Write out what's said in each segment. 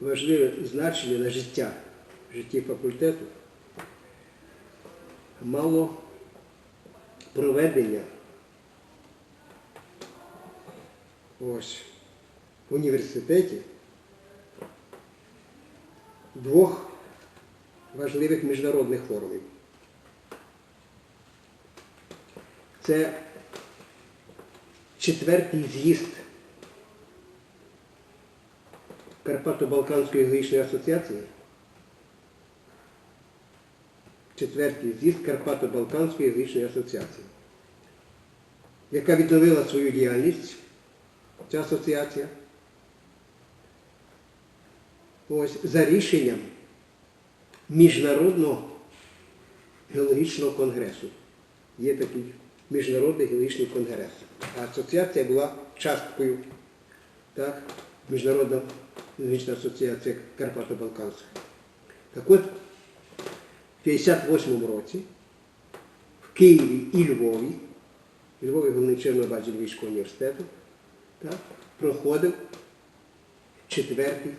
важливе значення на життя, в житті факультету мало проведення ось, в університеті двох важливих міжнародних форумів. Це четвертий з'їзд Карпато-Балканської геологічної асоціації. Четвертий з'їзд Карпато-Балканської геологічної асоціації, яка відновила свою діяльність, ця асоціація, ось за рішенням Міжнародного геологічного конгресу. Є такий Міжнародний геологічний конгрес. А асоціація була часткою так, Міжнародна геологічна асоціація Карпато-Балканська. Так от, в 58-му році в Києві і Львові, Львові головний Чернобаджі Львівського університету, так, проходив четвертий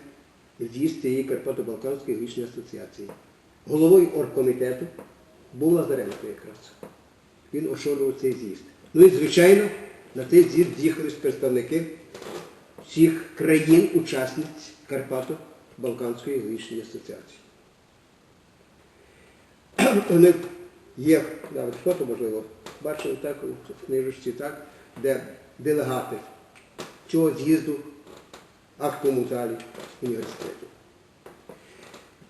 з'їзд цієї Карпато-Балканської геологічної асоціації. Головою оргкомітету був Лазаренко якраз. Він очолював цей з'їзд. Ну і, звичайно, на цей з'їзд з'їхались представники всіх країн-учасниць Карпато-Балканської геологічної асоціації. У них є навіть фото, можливо, бачили так у книжечці, так, де делегати цього з'їзду актовому залі університету.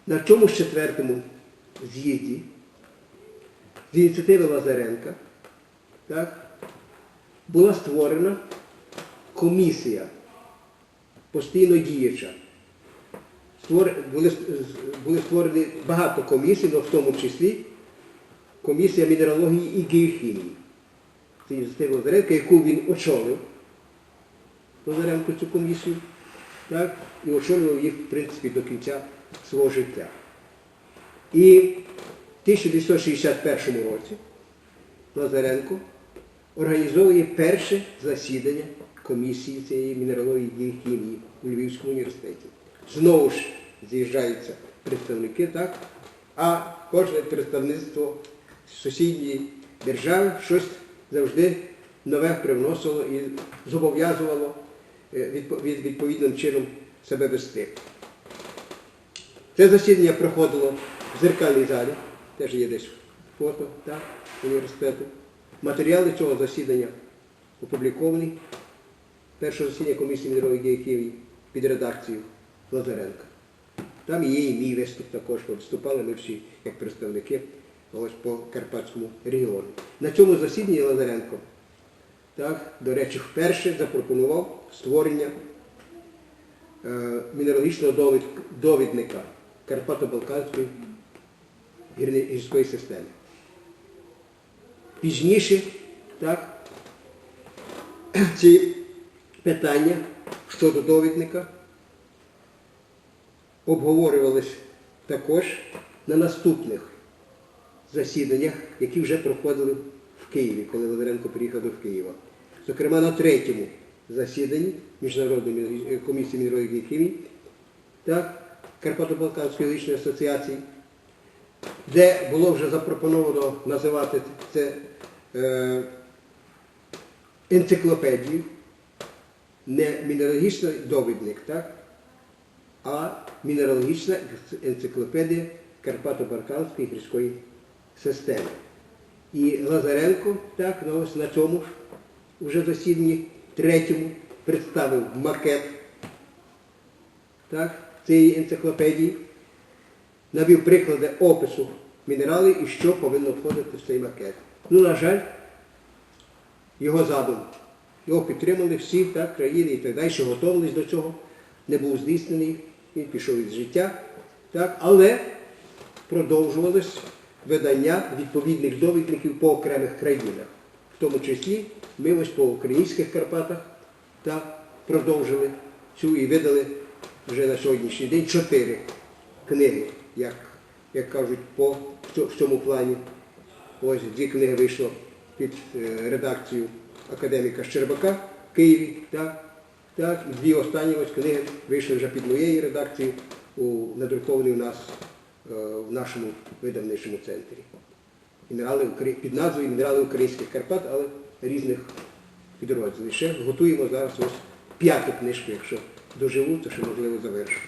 На цьому ж четвертому з'їзді з ініціативи Лазаренка так, була створена комісія постійно діяча. Були, були створені багато комісій, але в тому числі комісія мінералогії і геохімії. Це ініціатива Лазаренка, яку він очолив, Лазаренко цю комісію, так, і очолював їх, в принципі, до кінця свого життя. І в 1961 році Лазаренко організовує перше засідання комісії цієї мінералогії і хімії у Львівському університеті. Знову ж з'їжджаються представники, так? а кожне представництво сусідньої держави щось завжди нове привносило і зобов'язувало е, відпо- від- відповідним чином себе вести. Це засідання проходило в зеркальній залі, теж є десь фото так, університету. Матеріали цього засідання опубліковані. Першого засідання комісії мінералогії геохімії під редакцією Лазаренка. Там і мій виступ також, виступали ми всі як представники ось по Карпатському регіону. На цьому засіданні Лазаренко, так, до речі, вперше запропонував створення е, мінералогічного довід- довідника Карпато-Балканської гірської системи. Пізніше так, ці питання щодо довідника обговорювались також на наступних засіданнях, які вже проходили в Києві, коли Лазаренко приїхав до Києва. Зокрема, на третьому засіданні Міжнародної комісії мінералогії і хімії так, Карпато-Балканської геологічної асоціації, де було вже запропоновано називати це е, енциклопедію, не мінералогічний довідник, так, а мінералогічна енциклопедія Карпато-Балканської гірської системи. І Лазаренко так, ну, ось на цьому ж вже засіданні третьому представив макет так, цієї енциклопедії, навів приклади опису мінералів і що повинно входити в цей макет. Ну, на жаль, його задум. Його підтримали всі так, країни і так далі, що готувалися до цього, не був здійснений, він пішов із життя. Так, але продовжувалось видання відповідних довідників по окремих країнах. В тому числі ми ось по українських Карпатах так, продовжили цю і видали вже на сьогоднішній день чотири книги, як, як кажуть, по в цьому плані. Ось дві книги вийшло під е, редакцію академіка Щербака в Києві, так? Так, дві останні ось книги вийшли вже під моєю редакцією, надруковані у нас е, в нашому видавничому центрі. Під назвою Мінерали Українських Карпат, але різних підрозділів. Ще готуємо зараз ось п'яту книжку, якщо доживу, то ще можливо завершу.